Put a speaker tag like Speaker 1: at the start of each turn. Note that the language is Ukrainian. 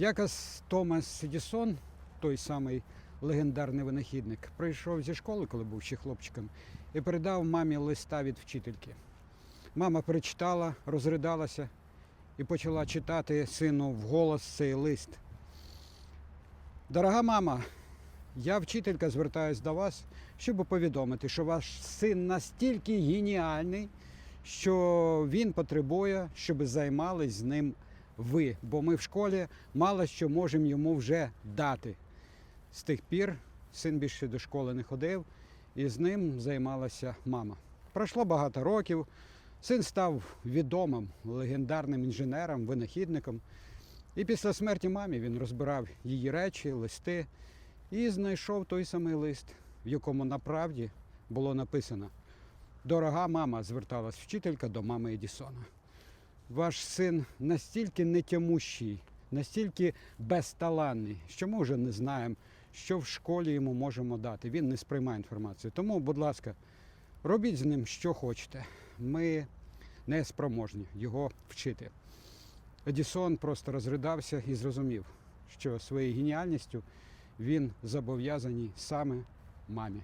Speaker 1: Якось Томас Едісон, той самий легендарний винахідник, прийшов зі школи, коли був ще хлопчиком, і передав мамі листа від вчительки. Мама перечитала, розридалася і почала читати сину вголос цей лист. Дорога мама, я вчителька звертаюсь до вас, щоб повідомити, що ваш син настільки геніальний, що він потребує, щоб займались з ним ви. Бо ми в школі мало що можемо йому вже дати. З тих пір син більше до школи не ходив, і з ним займалася мама. Пройшло багато років. Син став відомим легендарним інженером, винахідником. І після смерті мамі він розбирав її речі, листи і знайшов той самий лист, в якому направді було написано: Дорога мама, зверталась вчителька до мами Едісона. Ваш син настільки нетямущий, настільки безталанний, що ми вже не знаємо, що в школі йому можемо дати. Він не сприймає інформацію. Тому, будь ласка, робіть з ним що хочете. Ми не спроможні його вчити. Едісон просто розридався і зрозумів, що своєю геніальністю він зобов'язаний саме мамі.